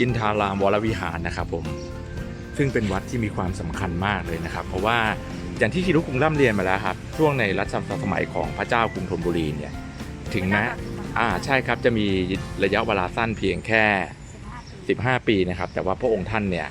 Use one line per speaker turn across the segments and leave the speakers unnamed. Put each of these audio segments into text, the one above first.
อินทารามวรวิหารนะครับผมซึ่งเป็นวัดที่มีความสำคัญมากเลยนะครับ เพราะว่าอย่างที่ฮิรุคุงร่ำเรียนมาแล้วครับช่วงในรัชสมัยของพระเจ้ากรุงธนบุรีเนี่ยถึงแม้อ่าใช่ครับจะมีระยะเวลาสั้นเพียงแค่ 15 ปีนะครับ แต่ว่าพระองค์ท่านเนี่ย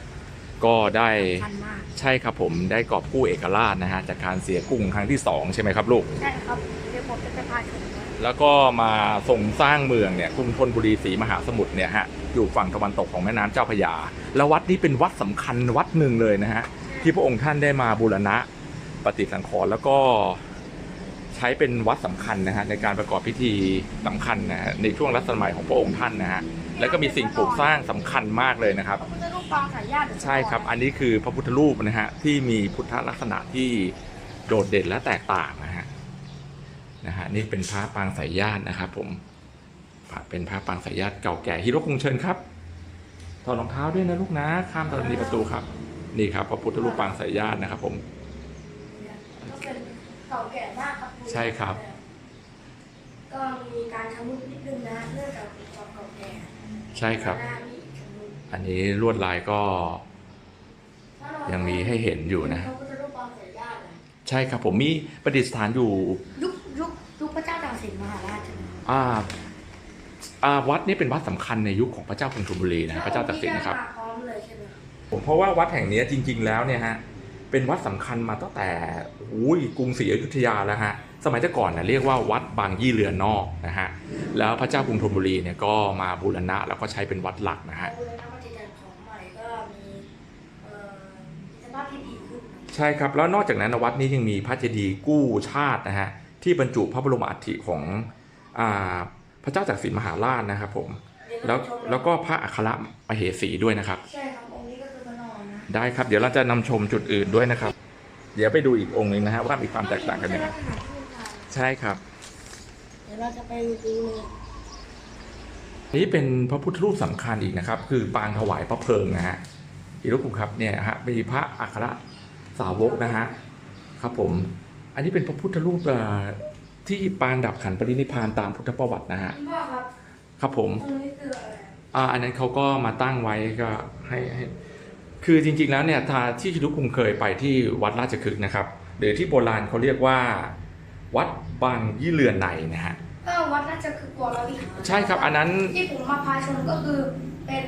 ก็ได้
ทันมาก
ใช่ครับผมได้กอบกู้เอกราชนะฮะจากการเสียกรุงครั้งที่สองใช่ไหมครับลูก
ใช่ครับเดี๋ยวผมจะไปพาชมนะ
แล้วก็มาทรงสร้างเมืองเนี่ยกรุงธนบุรีศรีมหาสมุทรเนี่ยฮะอยู่ฝั่งตะวันตกของแม่น้ำเจ้าพระยา แล้ววัดนี้เป็นวัดสำคัญวัดหนึ่งเลยนะฮะที่พระองค์ท่านได้มาบูรณะปฏิสังขรณ์แล้วก็ใช้เป็นวัดสำคัญนะฮะในการประกอบพิธีสำคัญนะฮะในช่วงรัชสมัยของพระองค์ท่านนะฮะแล้วก็มีสิ่งปลูกสร้างสำคัญมากเลยนะครับ
พระพุทธรูปปางสายญาติ
ใช่ครับ อันนี้คือพระพุทธรูปนะฮะที่มีพุทธลักษณะที่โดดเด่นและแตกต่างนะฮะ นะฮะนี่เป็นพระปางสายญาตินะครับ ผมเป็นพระปางสายญาติเก่าแก่ฮิโรคุงเชิญครับถอดรองเท้าด้วยนะลูกนะ ข้ามถนนนี้ประตูครับ นี่ครับพระพุทธรูปปางสายญาตินะครับ ผม
ก็เป็นเก่าแก่มากครับ
ใช่ครับ
ก็มีการชำรุดนิดนึงนะเนื่องจากเป็นความเก่าแก่
ใช่ครับ
หน้ามีชำรุด
อันนี้ลวดลายก็ ยังมีให้เห็นอยู่นะ
พระพุทธรูปปางสายญาตินะ
ใช่ครับผมมีประดิษฐานอยู่
สินมหาราชใช่ไหม
อ่าอ่าวัดนี้เป็นวัดสำคัญในยุคของพระเจ้ากรุงธนบุรีนะพระเจ้าตากสินนะครับ
มาพร้อมเลยใช่ไหม
ผมเพราะว่าวัดแห่งเนี้ยจริง ๆ แล้วเนี่ยฮะเป็นวัดสำคัญมาตั้งแต่อุ้ยกรุงศรีอยุธยาแล้วฮะสมัยแต่ก่อนนะเรียกว่าวัดบางยี่เรือนนอกนะฮะแล้วพระเจ้ากรุงธนบุรีเนี่ยก็มาบูรณะแล้วก็ใช้เป็นวัดหลักนะฮะ
บูรณะปฏิสังขรณ์ใหม่ก็มีเอ่อมีสภาพที่ดีขึ้นนะ
ใช่ครับแล้วนอกจากนั้นนะวัดนี้ยังมีพระเจดีย์กู้ชาตินะฮะ ที่บรรจุพระบรมอัฐิของอ่าพระเจ้าจากสินมหาราชนะครับผม
เดี๋ย
แล้ว
เราชม
แล้วก็พระอัครมเหสีด้วยนะครับ
ใช่ครับองค์นี้ก็คือพระนอนนะ
ได้ครับ เดี๋ยวเราจะนำชมจุดอื่นด้วยนะครับ เดี๋ยวไปดูอีกองค์หนึงนะฮะว่ามีความแตกต่างกันยังไงใช่ครับ
เดี๋ยวเราจะไปดูเลย
นี่เป็นพระพุทธรูปสำคัญอีกนะครับ คือปางถวายพระเพลิงนะฮะอีรุกุครับเนี่ยฮะมีพระอัครสาวกนะฮะครับผม อันนี้เป็นพระพุทธรูปเอ่อที่ปางดับขันปรินิพพานตามพุทธประวัตินะฮะ
คุณพ่อครับ
ครับผม
ตรงนี้คืออะไร
อ่าอันนั้นเขาก็มาตั้งไว้ก็ให้ให้คือจริงๆแล้วเนี่ยทาที่ชิลุคุงเคยไปที่วัดราชคฤห์นะครับหรือที่โบราณเขาเรียกว่า วัดบางยี่เรือนในนะฮะ
ก็วัดน่าจะคือวรวิหาร
ใช่ครับอันนั้น
ที่ผมมาพาชมก็คือเป็น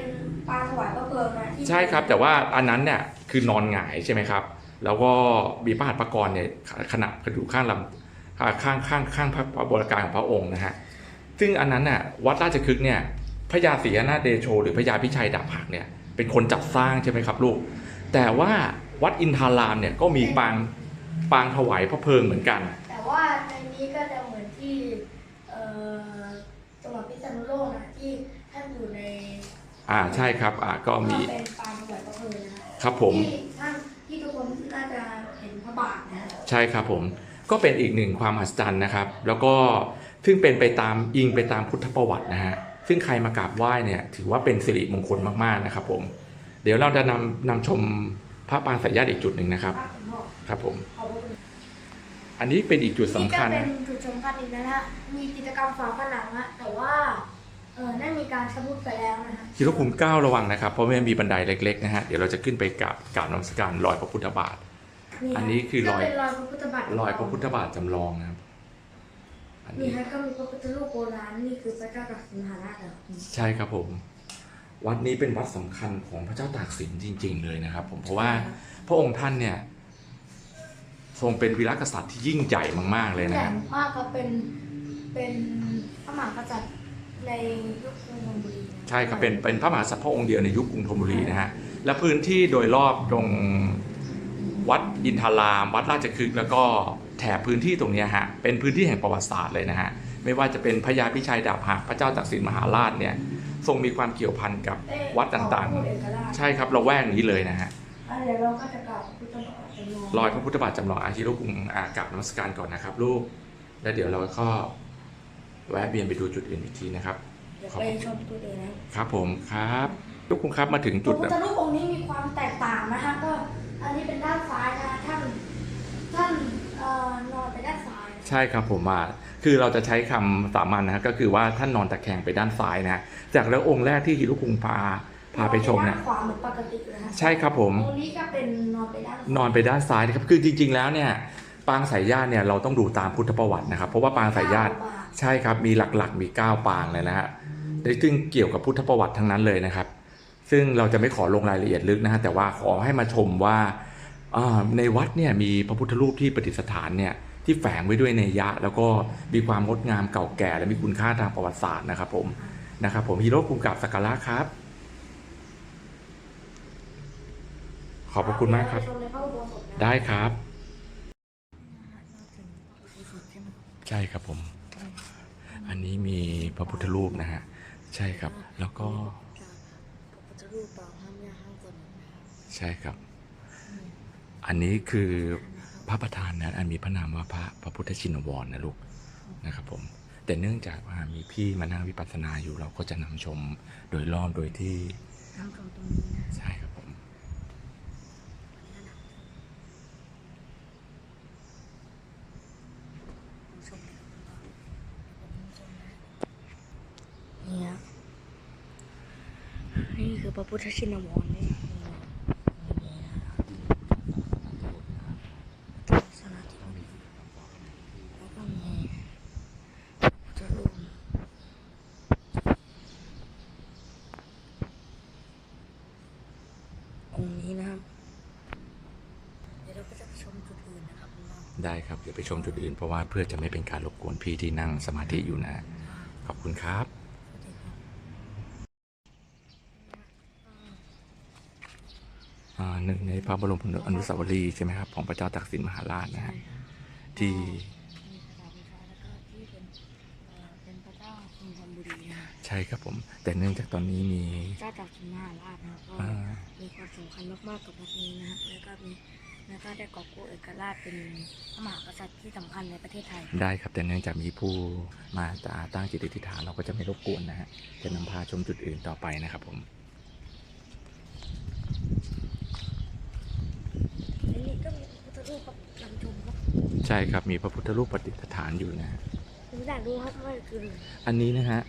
ปางถวายพระเพลิงนะที่
ใช่ครับแต่ว่าอันนั้นเนี่ยคือนอนหงายใช่ไหมครับ แล้วก็มีพระหัตถ์พระกรเนี่ยขณะอยู่ข้างลำข้างข้างข้างพระพระบรการของพระองค์นะฮะซึ่งอันนั้นน่ะวัดราชคฤห์เนี่ยพระยาศรีนาเดโช หรือพระยาพิชัยดาบหักเนี่ยเป็นคนจัดสร้างใช่ไหมครับลูก แต่ว่าวัดอินทารามเนี่ยก็มีปางปางถวายพระเพลิงเหมือนกัน
แต่ว่าในนี้ก็จะเหมือนที่จังหวัดพิษณุโลกนะที่ท่านอยู่ใน
อ่าใช่ครับอ่าก็มี
เป็นปางถวายพระเพลิงนะ
ครับผม
ที่ท่าน คนน่าจะเห็นพระบาทนะ
ใช่ครับผมก็เป็นอีกหนึ่งความอัศจรรย์นะครับ แล้วก็ซึ่งเป็นไปตามอิงไปตามพุทธประวัตินะฮะซึ่งใครมากราบไหว้เนี่ยถือว่าเป็นสิริมงคลมากๆนะครับผม เดี๋ยวเราจะนำนำชมพระปางสายญาติอีกจุดหนึ่งนะครับ
ภาพผมบอก
ครับผม
ขอบคุณ
อันนี้เป็นอีกจุดสำคัญ
นี่จะ
นะ
เป็นจุดสำคัญอีกนะฮะมีกิจกรรมฝาผนังฮะแต่ว่า เออได้มีการชำรุดไปแล้วนะฮะ
คิโรคุมก้าวระวังนะครับ เพราะมันมีบันไดเล็กๆนะฮะ เดี๋ยวเราจะขึ้นไปกราบกราบนมัสการรอยพระพุทธบาท
นี่ฮะ
อันนี้คือรอย
ก็เป็นรอยพระพุทธบาท
รอยพระพุทธบาทจำลองนะครับ อัน
นี่
นี้
ฮะก็มีพระพุทธรูปโบราณนี่คือพระเจ้าตากสินมหาราชเหรอ
ใช่ครับผม วัดนี้เป็นวัดสำคัญของพระเจ้าตากสินจริง ๆ เลยนะครับ ผมเพราะว่าพระองค์ท่านเนี่ย ทรงเป็นวีรกษัตริย์ที่ยิ่งใหญ่มากๆเลย
ให
นะ
ญ่
ครับ
มากครับเป็นเป็นพระมหากษัตริย์ ในยุคกรุงธนบุรีนะ
ใช่ครับเป็นเป็นพระมหากษัตริย์พระองค์เดียวในยุคกรุงธนบุรีนะฮะและพื้นที่โดยรอบตรงวัดอินทาราม วัดราชคฤห์แล้วก็แถบพื้นที่ตรงเนี้ยฮะเป็นพื้นที่แห่งประวัติศาสตร์เลยนะฮะไม่ว่าจะเป็นพระยาพิชัยดาบหักพระเจ้าตากสินมหาราชเนี่ยทรงมีความเกี่ยวพันกับ
เอ๊ะ
วัดต่าง
ของพระเอกราช
ๆ ใช่ครับเราแวกนี้เลยนะฮะ
อะเดี๋ยวเราก็จะกล่าวพระพุทธบาทจำลอง
รอยพระพุทธบาทจำลองอาชิโรกุงอากราบนมัสการก่อนนะครับลูกแล้วเดี๋ยวเราก็ แวะเวียนไปดูจุดอื่นอีกทีนะครับ
เดี๋ยวไปชมตัวเองนะครับ
ผมครับลูกคุณครับมาถึง
พ
จุ
ระ
ด
พุทธรูปองค์นี้มีความแตกต่างนะฮะก็อันนี้เป็นด้านซ้ายนะท่านท่านเอ่อนอนไปด้านซ้าย
ใช่ครับผมว่าคือเราจะใช้คำสามัญนะฮะก็คือว่าท่านนอนตะแคงไปด้านซ้ายนะฮะจากแล้วองค์แรกที่ฮิรุคุงพาพพาไปชม
ด้า
นะ
นขวาเหมือนปกติเลยฮะ
ใช่ครับผม
ตรงนี้ก็เป็นนอนไปด้าน
นอนไปด้านซ้ายนะครับ คือจริง ๆ แล้วเนี่ย ปางสายญาติเนี่ยเราต้องดูตามพุทธประวัตินะครับ เพราะว่าปางสายญาติ ใช่ครับมีหลักๆ มี 9 ปางเลยนะฮะซึ่งเกี่ยวกับพุทธประวัติทั้งนั้นเลยนะครับ ซึ่งเราจะไม่ขอลงรายละเอียดลึกนะฮะแต่ว่าขอให้มาชมว่าในวัดเนี่ยมีพระพุทธรูปที่ประดิษฐานเนี่ยที่แฝงไว้ด้วยในยะ แล้วก็มีความงดงามเก่าแก่ และมีคุณค่าทางประวัติศาสตร์นะครับผมนะครับผมฮีโร่กรุงกับสักการะครับ ขอบพระคุณมากครับ ได้ครับ ใช่ครับผม อันนี้มีพระพุทธรูปนะฮะ ใช่ครับ แล้วก็
พระพุทธรูปปางห้ามยาห้ามคนนะครับ
ใช่ครับ อันนี้คือพระประธานนะอันมีพระนามว่าพระพระพุทธชินวรนะลูกนะครับผม แต่เนื่องจากว่ามีพี่มานั่งวิปัสสนาอยู่เราก็จะนำชมโดยรอบโดยที่
น้ำตรงตรงนี้นะ
ใช่ครับผม
ชมเนี่ยนี่คือ พระพุทธชินวรนี่นี่นะครับสนาธิบดีแล้วก็มีพระพุทธรูปองค์นี้นะครับ เดี๋ยวเราก็จะไปชมจุดอื่นนะครับคุณน้อง
ได้ครับ เดี๋ยวไปชมจุดอื่นเพราะว่าเพื่อจะไม่เป็นการรบกวนพี่ที่นั่งสมาธิอยู่นะ ขอบคุณครับ
สวัสดีครับ
อ่า หนึ่งในพระบรมอนุสาวรีย์ใช่ไหมครับของพระเจ้าตากสินมหาราชนะฮะที่
มีสถาบูชาแล้วก็ที่เป็นเอ่อเป็นพระเจ้ากรุงธนบุรีนะ
ใช่ครับผม แต่เนื่องจากตอนนี้มี
เจ้าตากสินมหาราชนะครับก็
อ่า
มีความสำคัญมากๆกับวัดนี้นะฮะแล้วก็มีแล้วก็ได้กอบกู้เอกราชเป็นพระมหากษัตริย์ที่สำคัญในประเทศไทย
ได้ครับแต่เนื่องจากมีผู้มาจะตั้งจิตอธิษฐานเราก็จะไม่รบกวนนะฮะจะนำพาชมจุดอื่นต่อไปนะครับผม
และนี่ก็มีพ ระพุทธรูปครับลำชมครับ
ใช่ครับมีพระพุทธรูปประดิษฐานอยู่นะฮะ
ผมอยากรู้ครับว่าคือ
อันนี้นะฮะ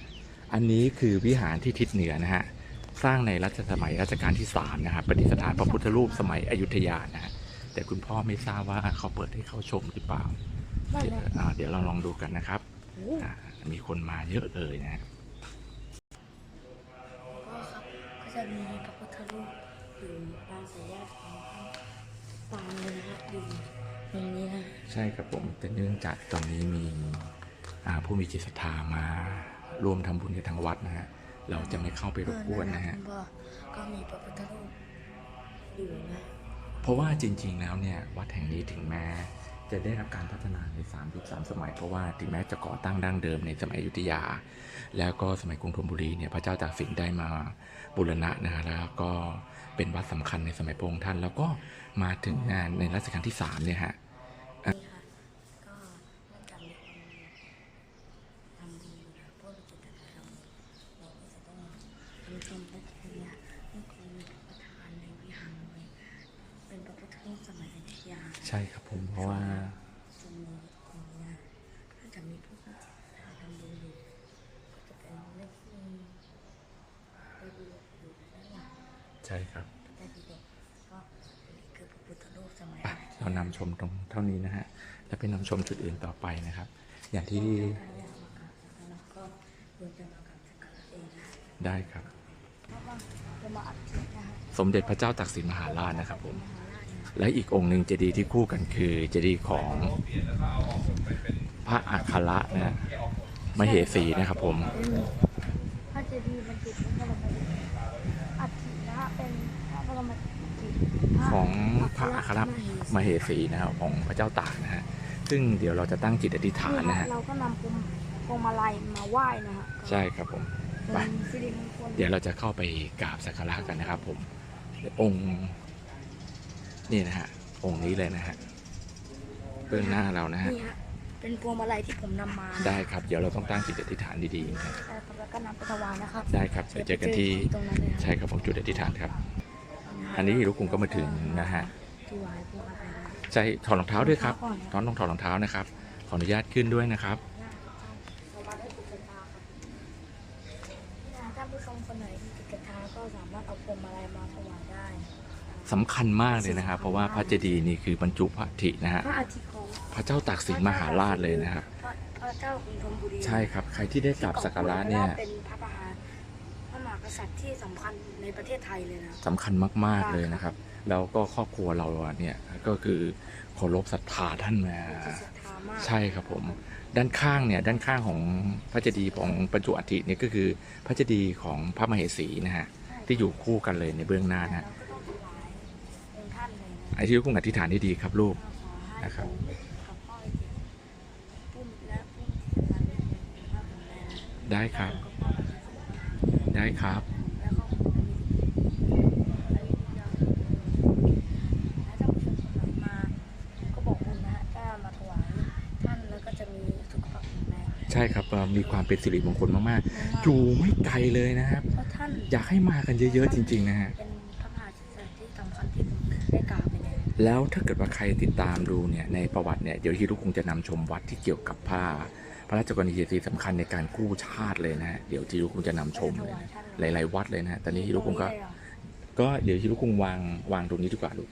อันนี้คือวิหารที่ทิศเหนือนะฮะสร้างในรัชสมัยรัชกาลที่สามนะครับประดิษฐานพระพุทธรูปสมัยอยุธยานะฮะแต่คุณพ่อไม่ทราบว่าเขาเปิดให้เข้าชมหรือเปล่า
นั่น
เดี๋ยว
แหละ
อ่าเดี๋ยวเราลองดูกันนะครับ
โอ้
อ่ามีคนมาเยอะเลยนะฮะ
ก็ครับก็จะมีพระพุทธรูปอยู่ปางสายญาติของปา งเลยนะครับอยู่ตรงนี้นะ
ใช่ครับผมแต่เนื่องจากตอนนี้มีอ่าผู้มีจิตศรัทธามาร่วมทำบุญกับทางวัดนะฮะเราจะไม่เข้าไปรบกวนนะฮะ
คุณพ่อก็มีพระพุทธรูปอยู่นะ
เพราะว่าจริงๆแล้วเนี่ยวัดแห่งนี้ถึงแม้ จะได้รับการพัฒนาใน3ยุค3สมัย เพราะว่าถึงแม้จะก่อตั้งดั้งเดิมในสมัยอยุธยา แล้วก็สมัยกรุงธนบุรีเนี่ยพระเจ้าตากสินได้มาบูรณะนะฮะแล้วก็เป็นวัดสำคัญในสมัยพระองค์ท่าน แล้วก็มาถึงงานในรัชกาลที่3เนี่ยฮะ
นี่ค่ะก็เนื่องจากมีคนทำดีอยู่นะพวกเราจะทำเราก็จะต้องทำชมพระเทียนี่คือประธานในวิหารไว้เป็นพระพุทธรูปสมัยอยุธยา
ใช่ครับผมเพราะว่า
ตรงนี้ตรงนี้นะถ้าจะมีผู้ที่ทำบุญอยู่ก็จะเป็นเลขที่ได้ดูอยู่ด้านหลัง
ใช่ครับ
ได้ดีเด็กก็นี่คือพระพุทธรูปสมัย
อะเรานำชมตรงเท่านี้นะฮะแล้วไปนำชมจุดอื่นต่อไปนะครับ อย่างที่
แล้วก็ควรจะมากราบสักการะเองนะ
ได้ครับ
แล้วก็จะมาอัดคลิปนะฮะ
สมเด็จพระเจ้าตากสินมหาราชนะครับผม
มหาราชนะ
และอีกองค์หนึ่งเจดีย์ที่คู่กันคือเจดีย์ของพระอัครนะมเหสีนะครับผม
พระเจดีย์บรรจุพระบรมอัฐินะฮะเป็นพระบรมอัฐิพระ
ของพระอัครมเหสีนะครับของพระเจ้าตากนะฮะซึ่งเดี๋ยวเราจะตั้งจิตอธิษฐานนะฮะ
เราก็นำพวงพวงมาลัยมาไหว้นะฮะ
ใช่ครับผมไป
เป็นสิริมงคล
เดี๋ยวเราจะเข้าไปกราบสักการะกันนะครับผมองค์ นี่นะฮะองค์นี้เลยนะฮะเบื้องหน้าเรานะฮะ
นี่ฮะ เป็นพวงมาลัยที่ผมนำมา
ได้ครับ เดี๋ยวเราต้องตั้งจิตอธิษฐานดีๆนะฮะ
แล้วก็นำไปถวายนะครับ
ได้ครับเดี๋ยวเจอกันที่
ตรงนั้นเลยครับ
ใช่ครับผมจุดอธิษฐานครับ อันนี้ลูกคุงก็มาถึงนะฮะ
ถวายพวงมาลัยนะ
ใช่ถอดรองเท้าด้วยครับ น้องต้องถอดรองเท้านะครับ ขออนุญาตขึ้นด้วยนะครับ
ถ้า
ผู้ชมคนไหนมีจิตศรัทธาก็สามารถเอาพวงมาลัยมาถวายได้
สำคัญมากเลยนะครับ เพราะว่าพระเจดีย์นี่คือบรรจุพระอัฐินะฮะ
พระอาทิตย์ของ
พระเจ้าตากสินมหาราชเลยนะครับ
พระพระเจ้ากรุงธนบุรี
ใช่ครับ ใครที่ได้กราบสักการะเนี่ย
เป็นพระมหาพระมหากษัตริย์ที่สำคัญในประเทศไทยเลยนะ
สำคัญมาก ๆ เลยนะครับ แล้วก็ครอบครัวเราเนี่ยก็คือเคารพศรัทธาท่านมา
จิตศรัทธามาก
ใช่ครับผม ด้านข้างเนี่ยด้านข้างของพระเจดีย์ของบรรจุอัฐิเนี่ยก็คือพระเจดีย์ของพระมเหสีนะฮะที่อยู่คู่กันเลยในเบื้องหน้านะฮะ ไอ้ที่ลูกคงอธิษฐานได้ดีครับลูก
ขอให้
นะครับ
ผมกับพ่อไอเดียปุ้มและปุ้มที่ทำงานเป็นพระของแม่
ได้ครับ
แล้วก็พ่อเป็นคน
ได้ครับ
แล้วก็ผมจะมีและถ้าผู้ชมคนไหนมาก็บอกคุณนะฮะถ้ามาถวายท่านแล้วก็จะมีสุขภาพแข็งแรง
ใช่ครับเอ่อมีความเป็นสิริมงคลมาก ๆ อยู่ไม่ไกลเลยนะครับ
เพราะท่าน
อยากให้มากันเยอะ ๆ จริง ๆ นะฮะ
แล้ว
แล้วถ้าเกิดว่าใครติดตามดูเนี่ยในประวัติเนี่ยเดี๋ยวฮีรุคงจะนำชมวัดที่เกี่ยวกับผ้าพระราชกรณียกิจสำคัญในการกู้ชาติเลยนะฮะเดี๋ยวฮีรุคงจะนำชมเลยนะหลาย ๆ วัดเลยนะฮะตอนนี้ฮีรุคงก็ ก็เดี๋ยวฮิรุคงวางวางตรงนี้ดีกว่าลูก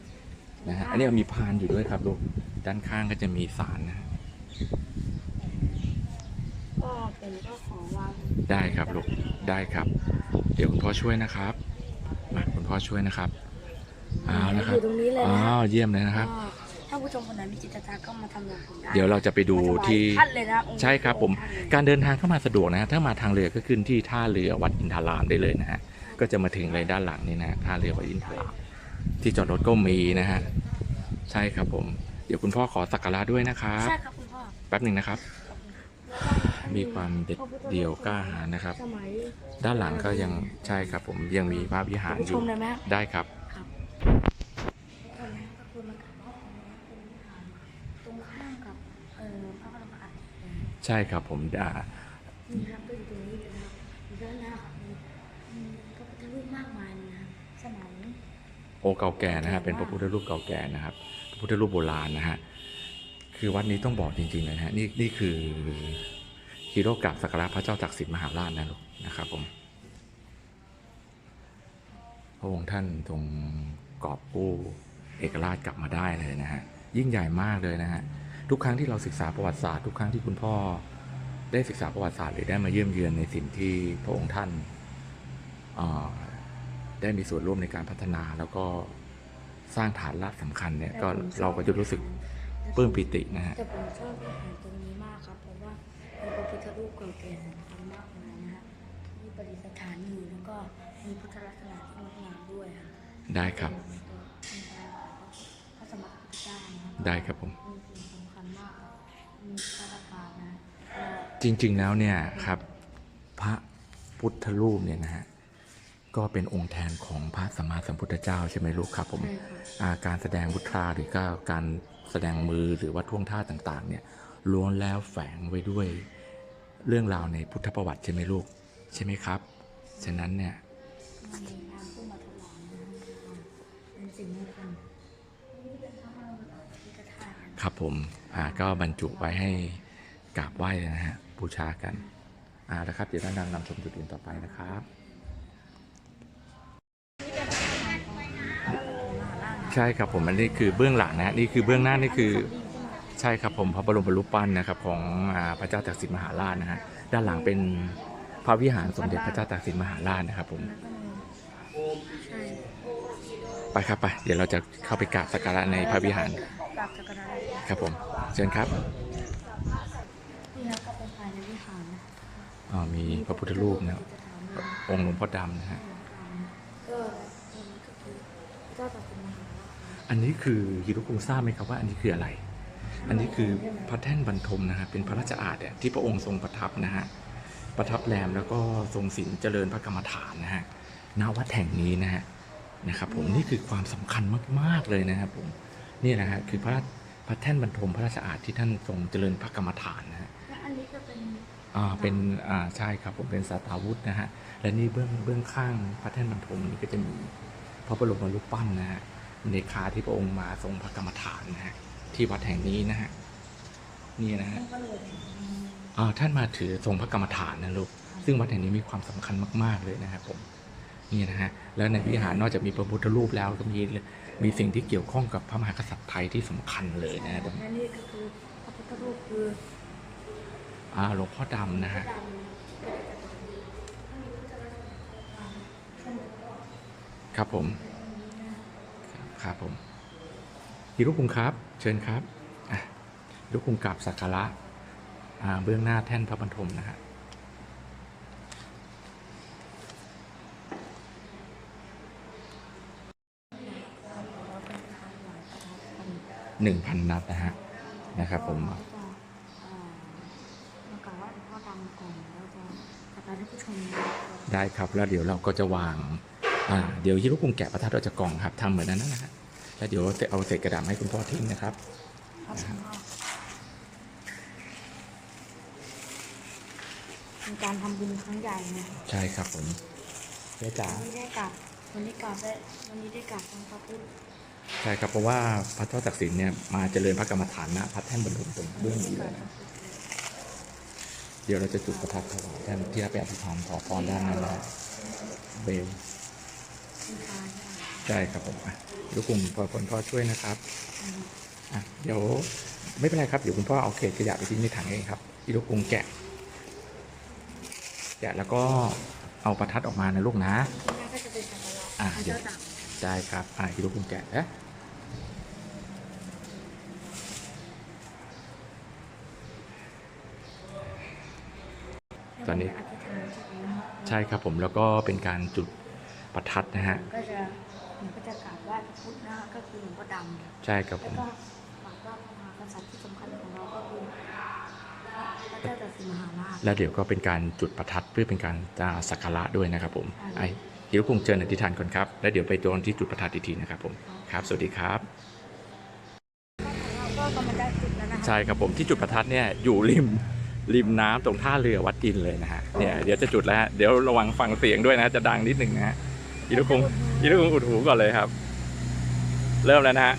นะฮะอันนี้มีพานอยู่ด้วยครับลูกด้านข้างก็จะมีสารนะฮะ
ก็เป็นก็ขอวาง
ได้ครับลูกได้ครับ เดี๋ยวคุณพ่อช่วยนะครับมาคุณพ่อช่วยนะครับเอาละครั
อบยู่ตรงนี้เลย
อ๋อ
นะ
เยี่ยมเลยนะครับ
ก็ถ้าผู้ชมคนไหนมีจิตศรัทธาก็มาทำอย่างผมได้
เดี๋ยวเราจะไปดูที่
มาถวายท่านเลยนะองค์
ใช่ครับผม
ท่านเลย
การเดินทางเข้ามาสะดวกนะฮะถ้ามาทางเรือก็ขึ้นที่ท่าเรือวัดอินทารามได้เลยนะฮะ ก็จะมาถึงเลยด้านหลังนี่นะท่าเรือวัดอินทารามที่จอดรถก็มีนะฮะ ใช่ครับผม เดี๋ยวคุณพ่อขอสักการะด้วยนะครับ
ใช่ครับคุณพ่อ
แป๊บหนึ่งนะครับ มีความเด็ดเดี่ยวกล้าหาญนะครับ
สมัย
ด้านหลังก็ยังใช่ครับผมยังมีพระวิหาร
ผู้
อ
ช
ยู่
มเลยไหม
ได้ครับ
ครับตอนนี้ก็คือมันกับพ่อของแม่เป็นวิหารตรงข้ามกับเอ่อพระบรมอัฐิเลย
ใช่ครับผมอ่า
นี่ครับก็อยู่ตรงนี้เลยนะครับอยู่ด้านหน้าครับมีมีพระพุทธรูปมากมายเลยนะครับสมัย
โอเก่าแก่นะฮะเป็นพระพุทธรูปเก่าแก่นะครับพระพุทธรูปโบราณนะฮะคือวัดนี้ต้องบอกจริงๆเลยนะฮะนี่นี่คือฮีโร่กราบสักการะพระเจ้าจักรสินมหาราชนะลูกนะครับผมพระองค์ท่านทรงกอบกู้เอกราชกลับมาได้เลยนะฮะยิ่งใหญ่มากเลยนะฮะ ทุกครั้งที่เราศึกษาประวัติศาสตร์ทุกครั้งที่คุณพ่อได้ศึกษาประวัติศาสตร์หรือได้มาเยี่ยมเยือนในสิ่งที่พระองค์ท่านเอ่อได้มีส่วนร่วมในการพัฒนาแล้วก็สร้างฐานรากสำคัญเนี่ยก็เราก็จะรู้สึกปลื้มปิตินะฮะ
แต่ผมชอบวิหารตรงนี้มากครับเพราะว่าเป็นพระพุทธรูปเก่าแก่สำคัญมากมายนะฮะที่ประดิษฐานอยู่แล้วก็มีพุทธลักษณะที่งดงามด้วยครับ
ได้ครับ
เป็นตัวเป็นพระสมบัติพุทธเจ้านะครับ
ได้ครับผม
มีสิ่งสำคัญม
จริงๆแล้วเนี่ยครับพระพุทธรูปเนี่ยนะฮะก็เป็นองค์แทนของพระสัมมาสัมพุทธเจ้าใช่ไหมลูกครับผม
ใช่ครับ
อ่าการแสดงวุฒราหรือก็การแสดงมือหรือว่าท่วงท่าต่างๆ เนี่ยล้วนแล้วแฝงไว้ด้วยเรื่องราวในพุทธประวัติใช่ไหมลูกใช่ไหมครับ ฉะนั้นเนี่ย
มีงานผู้มาถวายนะครับเป็นสิ่งมงคล ครับ
ผมอ่าก็บรรจุไว้ให้กราบไหว้นะฮะบูชากันอ่าแล้วครับเดี๋ยวท่านนำนำชมจุดอื่นต่อไปนะครับใช่ครับผมอันนี้คือเบื้องหลังนะฮะนี่คือเบื้องหน้านี่คือใช่ครับผมพระบรมรูปปั้นนะครับของพระเจ้าตากสินมหาราชนะฮะด้านหลังเป็นพระวิหารสมเด็จพระเจ้าตากสินมหาราชนะครับผมไปครับไปเดี๋ยวเราจะเข้าไปกราบสักการะในพระวิหารา
บสักการะเลย
ครับผมเชิญครับ
นี่ครับก็เป็นภายในวิหารนะ
อ่ามีพระพุทธรูปนะครับองค์หลวงพ่อดำนะฮะ
ก็ตรงนี้ก็คือเจ้าตากสินมหาราช
อันนี้คือฮิรุคุงทราบไหมครับว่าอันนี้คืออะไร อันนี้คือพระแท่นบรรทมนะฮะเป็นพระราชอาณเนี่ยที่พระองค์ทรงประทับนะฮะประทับแรมแล้วก็ทรงศีลเจริญพระกรรมฐานนะฮะณวัดแห่งนี้นะฮะนะครับผมนี่คือความสำคัญมาก ๆ เลยนะครับผม นี่นะฮะคือพระราชพระแท่นบรรทมพระราชอาณที่ท่านทรงเจริญพระกรรมฐานนะฮะ
และอันนี้ก็เป็น
อ่าเป็นอ่าใช่ครับผมเป็นสตาวุธนะฮะและนี่เบื้องเบื้องข้างพระแท่นบรรทมนี่ก็จะมีพระบรมรูปปั้นนะฮะในคาที่พระองค์มาทรงพระกรรมฐานนะฮะที่วัดแห่งนี้นะฮะนี่นะฮะ
ก็เลย
อ่าท่านมาถือทรงพระกรรมฐานนะลูกซึ่งวัดแห่งนี้มีความสำคัญมาก ๆเลยนะครับผม นี่นะฮะแล้วในวิหารนอกจากมีพระพุทธรูปแล้วก็มีมีสิ่งที่เกี่ยวข้องกับพระมหากษัตริย์ไทยที่สำคัญเลยนะฮะ
และนี่ก็คือพระพุทธรูปคือ
อ่าหลวงพ่อดำนะฮะ
ดำ
ครับผม ครับผมฮิรุคุงครับ เชิญครับอะฮิรุคุงกราบสักการะอ่าเบื้องหน้าแท่นพระบรรทมนะฮะ
หนึ่
งพันนัดนะฮะนะครับผม
การวัดพ่อการก่อนแล้วจะแต่ละผู้ชม
ได้ครับแล้วเดี๋ยวเราก็จะวางอ่าเดี๋ยวฮิโรกุงแกะประทัดเราจะกล่องครับทำเหมือนนั้นนะฮะแล้วเดี๋ยวจะเอาเศษกระดาษให้คุณพ่อทิ้งนะครับ
เป็นการทำบุญครั้งใหญ่นะ
ใช่ครับผมเจ๊จ๋า
วันนี้ได้กลับวันนี้กลับได้วันนี้ได้กลับทั้งพระพุทธ
ใช่ครับเพราะว่าพระเจ้าตักสินเนี่ยมาเจริญพระกรรมฐานณพระแท่นบรรทมตรงเบื้องนี้เลยนะเดี๋ยวเราจะจุดประทัดถวายท่านที่รับไปอภิธรรมขอพรด้านนั้นนะเบล
ใช่
ครับผมอะลูกกลุ่มพอผลพ่อช่วยนะครับ
อะ
เดี๋ยวไม่เป็นไรครับเดี๋ยวคุณพ่อเอาเศษขยะไปทิ้งในถังเองครับอีลูกกุงแกะแกะแล้วก็เอาประทัดออกมานะลูกนะอะเดี๋ย
ว
ได้ครับอะอีลูกกุงแกะนะ ตอนนี้
อธิษฐานจิตนะครับ
ใช่ครับผมแล้วก็เป็นการจุดประทัดนะฮะ
ผมก็จะผมก็จะกราบไหว้พระพุทธนะก็คือหลวงพ่อดำ
ใช่ครับผ
แล้ว
ม
ก็กราบไหว้พระมหากษัตริย์ที่สำคัญของเราก็คือพระเจ้าตากสินมหาราช
แล้วเดี๋ยวก็เป็นการจุดประทัดเพื่อเป็นการจะสักการะด้วยนะครับผมไอ้ฮิรุคุงเชิญอธิษฐานก่อนครับแล้วเดี๋ยวไปตรงที่จุดประทัดอีกทีนะครับผมครับ สวัสดีครับ
เราก็กำลังจะจุดแล้วนะคะ
ใช่ครับผมที่จุดประทัดเนี่ยอยู่ริม ริมน้ำตรงท่าเรือวัดอินเลยนะฮะเนี่ยเดี๋ยวจะจุดแล้วเดี๋ยวระวังฟังเสียงด้วยนะจะดังนิดหนึ่งนะฮะอิรุคงอิรุคงอุดหูก่อนเลยครับ เริ่มแล้วนะฮะ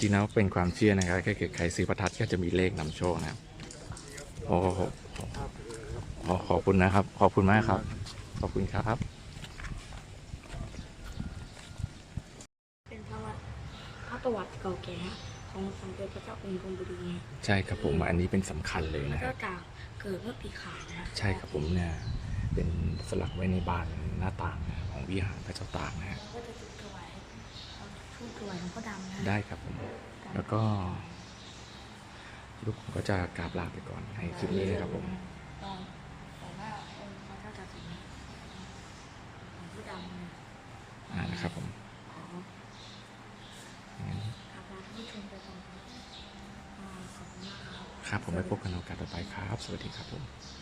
ริงๆแล้วเป็นความเชื่อนะครับถ้าเกิดใครซื้อประทัดก็จะมีเลขนำโชคนะครับ โอ้โหขอขอบคุณนะครับ ขอบคุณมากครับ ขอบคุณครับ
เป็นพระวัดพระประวัติเก่าแก่ของสมเด็จพระเจ้าองค์ธนบุรี
ใช่ครับผมอันนี้เป็นสำคัญเลย
พระ
นะค
เจ้า
รับ
ตากเกิดเมื่อปีขานนะ
ใช่ครับผมเนี่ยเป็นสลักไว้ในบานหน้าต่างของวิหารพระเจ้าตากนะฮะ
ก็จะจุดถวายเอา ทูบถวายหลวงพ่อดำนะ
ได้ครับผมแล้วก็ลูกผมก็จะกราบลาไปก่อนในคลิปนี้นะครับผม
ก็แต่ว่าองค์พระเจ้าตากสินหลวงพ่อดำเนี่ย
อ่านะครับผม
ขอ
งั้น
กราบลาท่านผู้ชมไปก่อนครับอ่าขอบคุณมากครับ
ครับผมไปพบกันในโอกาสต่อไปครับ สวัสดีครับผม
ค